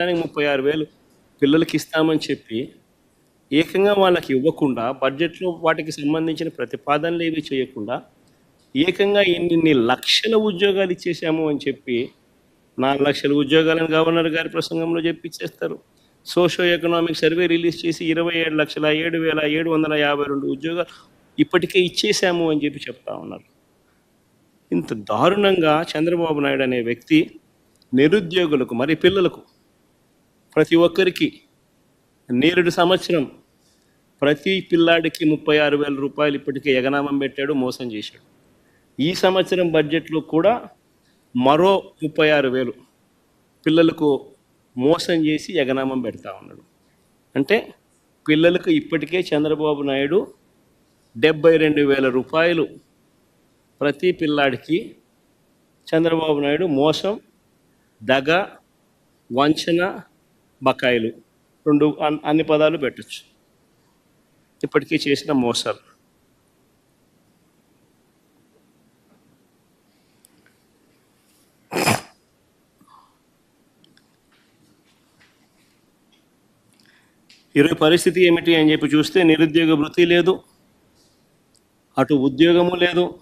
ముప్పై ఆరు వేలు పిల్లలకి ఇస్తామని చెప్పి ఏకంగా వాళ్ళకి ఇవ్వకుండా బడ్జెట్లో వాటికి సంబంధించిన ప్రతిపాదనలు ఏవి చేయకుండా ఏకంగా ఇన్ని లక్షల ఉద్యోగాలు ఇచ్చేసాము అని చెప్పి నాలుగు లక్షల ఉద్యోగాలను గవర్నర్ గారి ప్రసంగంలో చెప్పిచ్చేస్తారు సోషో ఎకనామిక్ సర్వే రిలీజ్ చేసి ఇరవై ఏడు లక్షల ఏడు వేల ఏడు వందల యాభై రెండు ఉద్యోగాలు ఇప్పటికే ఇచ్చేసాము అని చెప్పి చెప్తా ఉన్నారు. ఇంత దారుణంగా చంద్రబాబు నాయుడు అనే వ్యక్తి నిరుద్యోగులకు మరి పిల్లలకు ప్రతి ఒక్కరికి నేరుడు సంవత్సరం ప్రతి పిల్లాడికి ముప్పై ఆరు వేల రూపాయలు ఇప్పటికే ఎగనామం పెట్టాడు మోసం చేశాడు. ఈ సంవత్సరం బడ్జెట్లో కూడా మరో ముప్పై ఆరు వేలు పిల్లలకు మోసం చేసి ఎగనామం పెడతా ఉన్నాడు. అంటే పిల్లలకు ఇప్పటికే చంద్రబాబు నాయుడు డెబ్బై రెండు వేల రూపాయలు ప్రతి పిల్లాడికి చంద్రబాబు నాయుడు మోసం దగ వంచన బకాయిలు. రెండు అన్- అన్ని పదాలు పెట్టచ్చు. ఇప్పటికీ చేసిన మోసాలు. ఇరవై పరిస్థితి ఏమిటి అని చెప్పి చూస్తే నిరుద్యోగ వృత్తి లేదు. అటు ఉద్యోగము లేదు.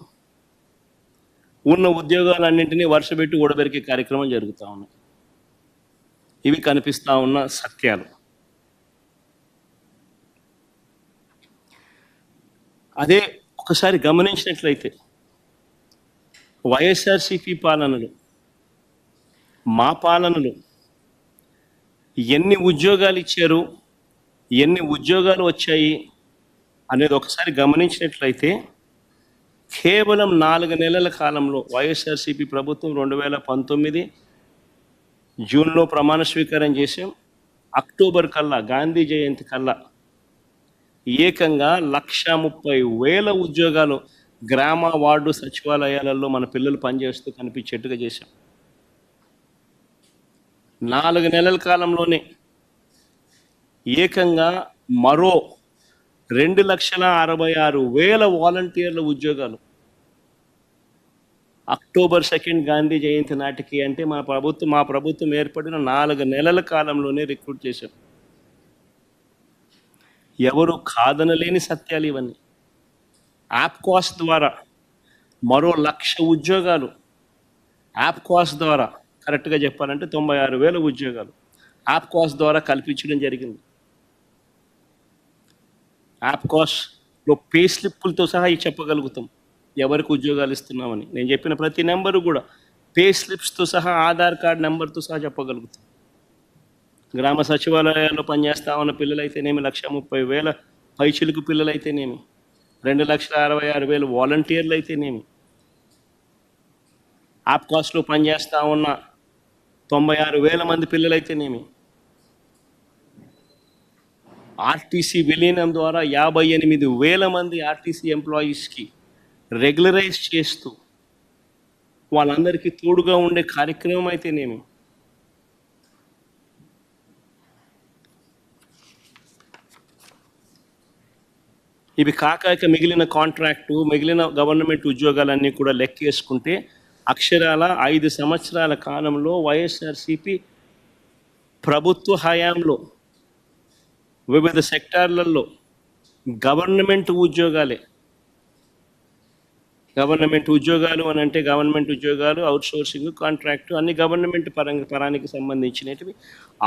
ఉన్న ఉద్యోగాలన్నింటినీ వర్షపెట్టి ఓడబెరికే కార్యక్రమం జరుగుతూ ఉన్నాయి ఇవి కనిపిస్తూ ఉన్న సత్యాలు. అదే ఒకసారి గమనించినట్లయితే వైఎస్ఆర్సిపి పాలనలు మా పాలనలు ఎన్ని ఉద్యోగాలు ఇచ్చారు ఎన్ని ఉద్యోగాలు వచ్చాయి అనేది ఒకసారి గమనించినట్లయితే కేవలం నాలుగు నెలల కాలంలో వైఎస్ఆర్సీపీ ప్రభుత్వం రెండు వేల పంతొమ్మిది జూన్లో ప్రమాణ స్వీకారం చేసాం అక్టోబర్ కల్లా గాంధీ జయంతి కల్లా ఏకంగా లక్ష ముప్పై వేల ఉద్యోగాలు గ్రామ వార్డు సచివాలయాలలో మన పిల్లలు పనిచేస్తూ కనిపించేట్టుగా చేశాం. నాలుగు నెలల కాలంలోనే ఏకంగా మరో రెండు లక్షల అరవై ఆరు వేల వాలంటీర్ల ఉద్యోగాలు అక్టోబర్ సెకండ్ గాంధీ జయంతి నాటికి అంటే మా ప్రభుత్వం మా ప్రభుత్వం ఏర్పడిన నాలుగు నెలల కాలంలోనే రిక్రూట్ చేశాం ఎవరు కాదనలేని సత్యాలు ఇవన్నీ. యాప్కాస్ ద్వారా మరో లక్ష ఉద్యోగాలు. యాప్ కాస్ ద్వారా కరెక్ట్గా చెప్పాలంటే తొంభై ఆరు వేల ఉద్యోగాలు యాప్కాస్ ద్వారా కల్పించడం జరిగింది. యాప్ కాస్ట్లో పే స్లిప్పులతో సహా చెప్పగలుగుతాం. ఎవరికి ఉద్యోగాలు ఇస్తున్నామని. నేను చెప్పిన ప్రతి నెంబరు కూడా పే స్లిప్స్తో సహా ఆధార్ కార్డ్ నెంబర్తో సహా చెప్పగలుగుతాం. గ్రామ సచివాలయాల్లో పనిచేస్తా ఉన్న పిల్లలైతేనేమి లక్ష ముప్పై వేల పైచిలుకు పిల్లలైతేనేమి రెండు లక్షల అరవై ఆరు వేలు వాలంటీర్లు అయితేనేమి ఆప్కాస్ట్లో పనిచేస్తూ ఉన్న తొంభై ఆరు వేల మంది పిల్లలైతేనేమి ఆర్టీసీ విలీనం ద్వారా యాభై ఎనిమిది వేల మంది ఆర్టీసీ ఎంప్లాయీస్కి రెగ్యులరైజ్ చేస్తూ వాళ్ళందరికీ తోడుగా ఉండే కార్యక్రమం అయితేనేమి? ఇవి కాక ఇక మిగిలిన కాంట్రాక్టు మిగిలిన గవర్నమెంట్ ఉద్యోగాలన్నీ కూడా లెక్కేసుకుంటే అక్షరాల ఐదు సంవత్సరాల కాలంలో వైఎస్ఆర్సిపి ప్రభుత్వ హయాంలో వివిధ సెక్టార్లలో గవర్నమెంట్ ఉద్యోగాలే గవర్నమెంట్ ఉద్యోగాలు అని అంటే గవర్నమెంట్ ఉద్యోగాలు అవుట్సోర్సింగ్ కాంట్రాక్టు అన్ని గవర్నమెంట్ పరంగా పరానికి సంబంధించినవి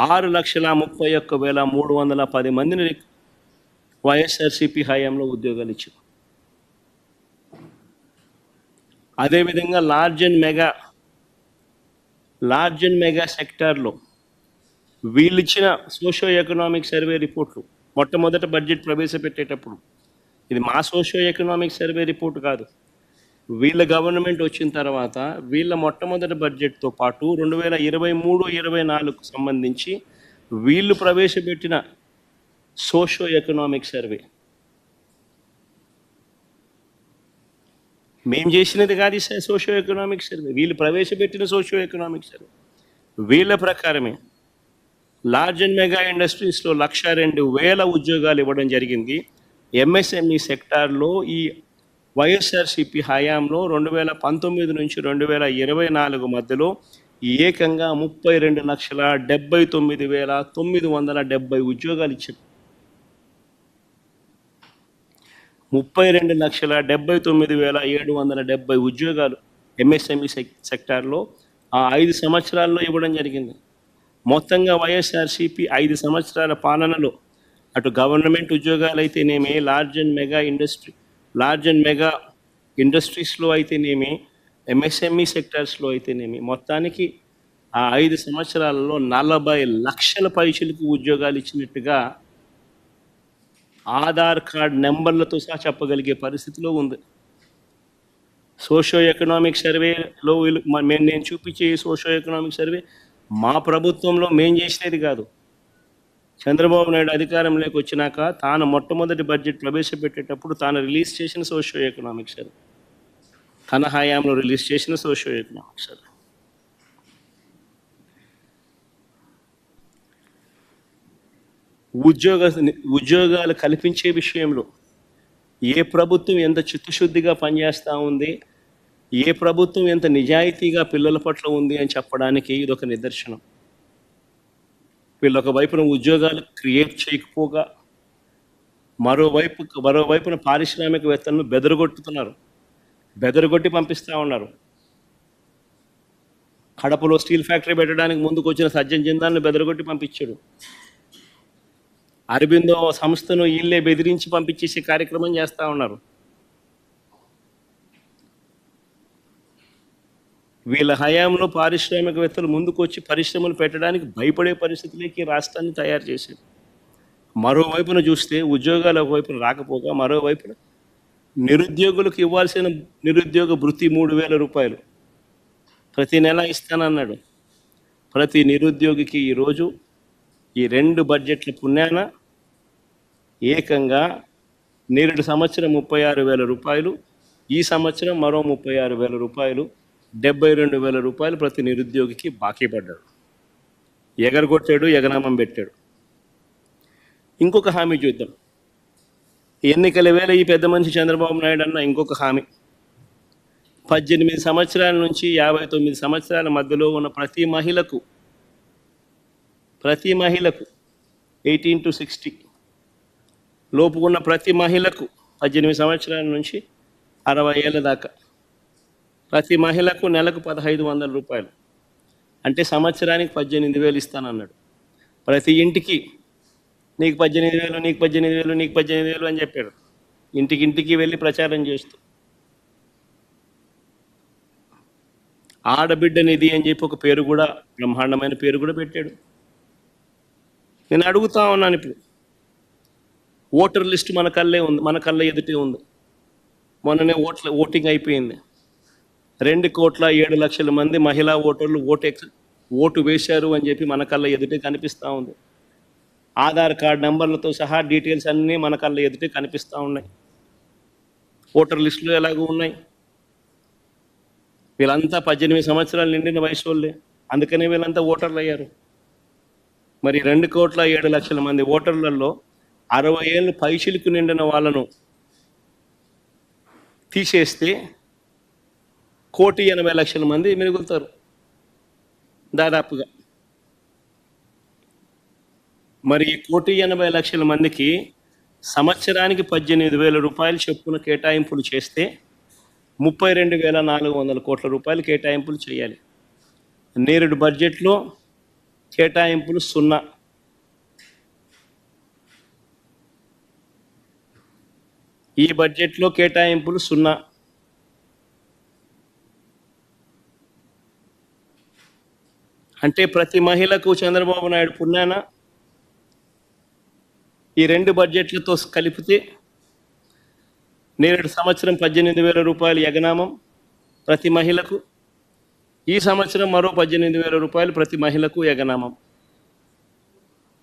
ఆరు లక్షల ముప్పై ఒక్క వేల మూడు వందల పది మందిని వైఎస్ఆర్సిపి హయాంలో ఉద్యోగాలు ఇచ్చారు అదేవిధంగా large and mega large and mega సెక్టార్లో వీళ్ళు ఇచ్చిన సోషో ఎకనామిక్ సర్వే రిపోర్ట్లు మొట్టమొదట బడ్జెట్ ప్రవేశపెట్టేటప్పుడు. ఇది మా సోషో ఎకనామిక్ సర్వే రిపోర్ట్ కాదు. వీళ్ళ గవర్నమెంట్ వచ్చిన తర్వాత వీళ్ళ మొట్టమొదటి బడ్జెట్తో పాటు రెండు వేల ఇరవై మూడు ఇరవై నాలుగుకు సంబంధించి వీళ్ళు ప్రవేశపెట్టిన సోషో ఎకనామిక్ సర్వే మేం చేసినది కాదు సోషో ఎకనామిక్ సర్వే వీళ్ళు ప్రవేశపెట్టిన సోషో ఎకనామిక్ సర్వే వీళ్ళ ప్రకారమే లార్జ్ అండ్ మెగా ఇండస్ట్రీస్లో లక్ష రెండు వేల ఉద్యోగాలు ఇవ్వడం జరిగింది. ఎంఎస్ఎంఈ సెక్టార్లో ఈ వైఎస్ఆర్సిపి హయాంలో రెండు వేల పంతొమ్మిది నుంచి రెండు వేల ఇరవై నాలుగు మధ్యలో ఏకంగా ముప్పై రెండు లక్షల డెబ్బై తొమ్మిది వేల తొమ్మిది వందల డెబ్బై ఉద్యోగాలు ఇచ్చారు. ముప్పై రెండు లక్షల డెబ్బై తొమ్మిది వేల ఏడు వందల డెబ్బై ఉద్యోగాలు ఎంఎస్ఎంఈ సెక్ సెక్టార్లో ఆ ఐదు సంవత్సరాల్లో ఇవ్వడం జరిగింది. మొత్తంగా వైఎస్ఆర్సీపీ ఐదు సంవత్సరాల పాలనలో అటు గవర్నమెంట్ ఉద్యోగాలు అయితేనేమి large and mega industry large and mega ఇండస్ట్రీస్లో అయితేనేమి ఎంఎస్ఎంఈ సెక్టార్స్లో అయితేనేమి మొత్తానికి ఆ ఐదు సంవత్సరాలలో నలభై లక్షల పైసలకు ఉద్యోగాలు ఇచ్చినట్టుగా ఆధార్ కార్డ్ నెంబర్లతో సహా చెప్పగలిగే పరిస్థితిలో ఉంది. సోషో ఎకనామిక్ సర్వేలో వీళ్ళు- మేము నేను చూపించే సోషో ఎకనామిక్ సర్వే మా ప్రభుత్వంలో మేం చేసినది కాదు. చంద్రబాబు నాయుడు అధికారంలోకి వచ్చినాక తాను మొట్టమొదటి బడ్జెట్ ప్రవేశపెట్టేటప్పుడు తాను రిలీజ్ చేసిన సోషో ఎకనామిక్స్ సార్ తన హయాంలో రిలీజ్ చేసిన సోషో ఎకనామిక్స్ సార్ ఉద్యోగ ఉద్యోగాలు కల్పించే విషయంలో ఏ ప్రభుత్వం ఎంత చిత్తశుద్ధిగా పనిచేస్తూ ఉంది ఏ ప్రభుత్వం ఎంత నిజాయితీగా పిల్లల పట్ల ఉంది అని చెప్పడానికి ఇది ఒక నిదర్శనం. వీళ్ళు ఒక వైపున ఉద్యోగాలు క్రియేట్ చేయకపోగా మరోవైపు మరోవైపున పారిశ్రామికవేత్తలను బెదరగొట్టుతున్నారు. బెదరగొట్టి పంపిస్తూ ఉన్నారు. కడపలో స్టీల్ ఫ్యాక్టరీ పెట్టడానికి ముందుకు వచ్చిన సజ్జన్ జిందాల్ని బెదరగొట్టి పంపించాడు. అరబిందో సంస్థను వీళ్ళే బెదిరించి పంపించేసే కార్యక్రమం చేస్తూ ఉన్నారు. వీళ్ళ హయాంలో పారిశ్రామికవేత్తలు ముందుకొచ్చి పరిశ్రమలు పెట్టడానికి భయపడే పరిస్థితులకి రాష్ట్రాన్ని తయారు చేశారు. మరోవైపున చూస్తే ఉద్యోగాలు ఒకవైపున రాకపోగా మరోవైపున నిరుద్యోగులకు ఇవ్వాల్సిన నిరుద్యోగ భృతి మూడు వేల రూపాయలు ప్రతి నెల ఇస్తానన్నాడు. ప్రతి నిరుద్యోగికి ఈరోజు ఈ రెండు బడ్జెట్ల పుణ్యాన ఏకంగా నేరుడు సంవత్సరం ముప్పై ఆరు వేల రూపాయలు ఈ సంవత్సరం మరో ముప్పై ఆరు వేల రూపాయలు డెబ్బై రెండు వేల రూపాయలు ప్రతి నిరుద్యోగికి బాకీ పడ్డాడు. ఎగరగొట్టాడు ఎగనామం పెట్టాడు. ఇంకొక హామీ చూద్దాం. ఎన్నికల వేళ ఈ పెద్ద మనిషి చంద్రబాబు నాయుడు అన్న ఇంకొక హామీ. పద్దెనిమిది సంవత్సరాల నుంచి యాభై తొమ్మిది సంవత్సరాల మధ్యలో ఉన్న ప్రతి మహిళకు ప్రతి మహిళకు ఎయిటీన్ టు సిక్స్టీ లోపు ఉన్న ప్రతి మహిళకు పద్దెనిమిది సంవత్సరాల నుంచి అరవై ఏళ్ళ దాకా ప్రతి మహిళకు నెలకు పదహైదు వందల రూపాయలు. అంటే సంవత్సరానికి పద్దెనిమిది వేలు ఇస్తానన్నాడు. ప్రతి ఇంటికి నీకు పద్దెనిమిది వేలు నీకు పద్దెనిమిది వేలు నీకు పద్దెనిమిది వేలు అని చెప్పాడు. ఇంటికి ఇంటికి వెళ్ళి ప్రచారం చేస్తూ. ఆడబిడ్డ నిధి అని చెప్పి ఒక పేరు కూడా బ్రహ్మాండమైన పేరు కూడా పెట్టాడు. నేను అడుగుతా ఉన్నాను ఇప్పుడు. ఓటర్ లిస్ట్ మన కళ్ళే ఉంది మన కళ్ళ ఎదుటే ఉంది. మొన్ననే ఓట్ల ఓటింగ్ అయిపోయింది. రెండు కోట్ల ఏడు లక్షల మంది మహిళా ఓటర్లు ఓటు ఓటు వేశారు అని చెప్పి మన కళ్ళ ఎదుటే కనిపిస్తూ ఉంది. ఆధార్ కార్డ్ నెంబర్లతో సహా డీటెయిల్స్ అన్నీ మన కళ్ళ ఎదుటే కనిపిస్తూ ఉన్నాయి. ఓటర్ లిస్టులు ఎలాగో ఉన్నాయి? వీళ్ళంతా పద్దెనిమిది సంవత్సరాలు నిండిన వయసు వాళ్ళే అందుకనే వీళ్ళంతా ఓటర్లు అయ్యారు. మరి రెండు కోట్ల ఏడు లక్షల మంది ఓటర్లలో అరవై ఏళ్ళు పైశీలకు నిండిన వాళ్ళను తీసేస్తే కోటి ఎనభై లక్షల మంది మిగులుతారు. దాదాపుగా. మరి ఈ కోటి ఎనభై లక్షల మందికి సంవత్సరానికి పద్దెనిమిది వేల రూపాయలు చొప్పున కేటాయింపులు చేస్తే ముప్పై రెండు వేల నాలుగు వందల కోట్ల రూపాయలు కేటాయింపులు చేయాలి. నేరుడు బడ్జెట్లో కేటాయింపులు సున్నా. ఈ బడ్జెట్లో కేటాయింపులు సున్నా. అంటే ప్రతి మహిళకు చంద్రబాబు నాయుడు పుణ్యాన ఈ రెండు బడ్జెట్లతో కలిపితే నేరేడు సంవత్సరం పద్దెనిమిది వేల రూపాయలు యగనామం ప్రతి మహిళకు ఈ సంవత్సరం మరో పద్దెనిమిది వేల రూపాయలు ప్రతి మహిళకు యగనామం.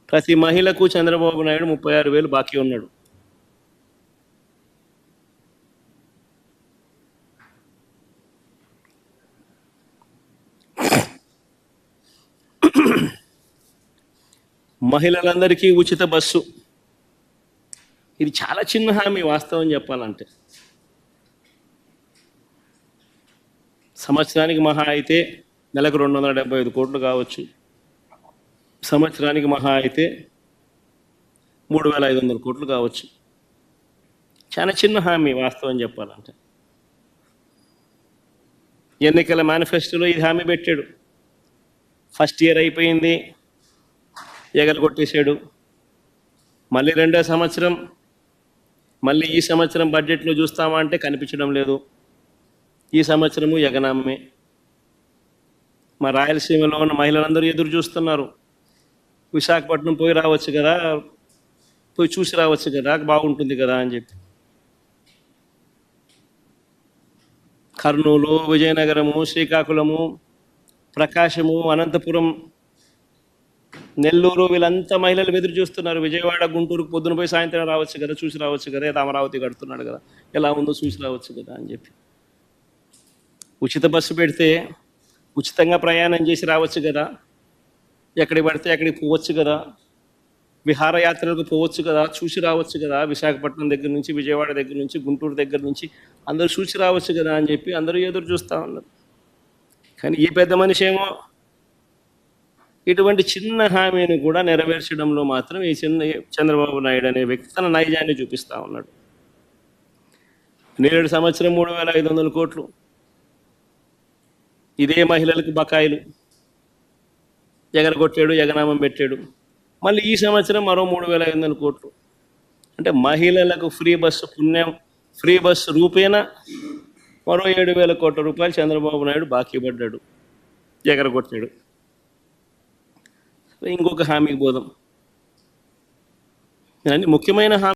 ప్రతి మహిళకు చంద్రబాబు నాయుడు ముప్పై ఆరు వేలు బాకీ ఉన్నాడు. మహిళలందరికీ ఉచిత బస్సు. ఇది చాలా చిన్న హామీ వాస్తవం చెప్పాలంటే. సంవత్సరానికి మహా అయితే నెలకు రెండు వందల డెబ్బై ఐదు కోట్లు కావచ్చు. సంవత్సరానికి మహా అయితే మూడు వేల ఐదు వందల కోట్లు కావచ్చు. చాలా చిన్న హామీ వాస్తవం చెప్పాలంటే. ఎన్నికల మేనిఫెస్టోలో ఇది హామీ పెట్టాడు. ఫస్ట్ ఇయర్ అయిపోయింది. ఎగలు కొట్టేశాడు మళ్ళీ రెండో సంవత్సరం మళ్ళీ ఈ సంవత్సరం బడ్జెట్లో చూస్తామా అంటే కనిపించడం లేదు. ఈ సంవత్సరము ఎగనామే మా రాయలసీమలో ఉన్న మహిళలందరూ ఎదురు చూస్తున్నారు. విశాఖపట్నం పోయి రావచ్చు కదా పోయి చూసి రావచ్చు కదా బాగుంటుంది కదా అని చెప్పి. కర్నూలు విజయనగరము శ్రీకాకుళము ప్రకాశము అనంతపురం నెల్లూరు వీళ్ళంతా మహిళలు ఎదురు చూస్తున్నారు. విజయవాడ గుంటూరుకు పొద్దున పోయి సాయంత్రం రావచ్చు కదా చూసి రావచ్చు కదా ఏదో అమరావతి కడుతున్నాడు కదా ఎలా ఉందో చూసి రావచ్చు కదా అని చెప్పి. ఉచిత బస్సు పెడితే ఉచితంగా ప్రయాణం చేసి రావచ్చు కదా ఎక్కడికి పడితే అక్కడికి పోవచ్చు కదా విహారయాత్రలకు పోవచ్చు కదా చూసి రావచ్చు కదా విశాఖపట్నం దగ్గర నుంచి విజయవాడ దగ్గర నుంచి గుంటూరు దగ్గర నుంచి అందరూ చూసి రావచ్చు కదా అని చెప్పి అందరూ ఎదురు చూస్తూ ఉన్నారు. కానీ ఈ పెద్ద మనిషి ఏమో ఇటువంటి చిన్న హామీని కూడా నెరవేర్చడంలో మాత్రం ఈ చిన్న చంద్రబాబు నాయుడు అనే వ్యక్తి తన నైజాన్ని చూపిస్తూ ఉన్నాడు. నేడు సంవత్సరం మూడు వేల ఐదు వందల కోట్లు. ఇదే మహిళలకు బకాయిలు. ఎగరగొట్టాడు ఎగనామం పెట్టాడు. మళ్ళీ ఈ సంవత్సరం మరో మూడు వేల ఐదు వందల కోట్లు. అంటే మహిళలకు ఫ్రీ బస్సు పుణ్యం ఫ్రీ బస్సు రూపేనా మరో ఏడు వేల కోట్ల రూపాయలు చంద్రబాబు నాయుడు బాకీ పడ్డాడు ఎగరగొట్టాడు. ఇంకొక హామీకి పోదాం ముఖ్యమైన హామీ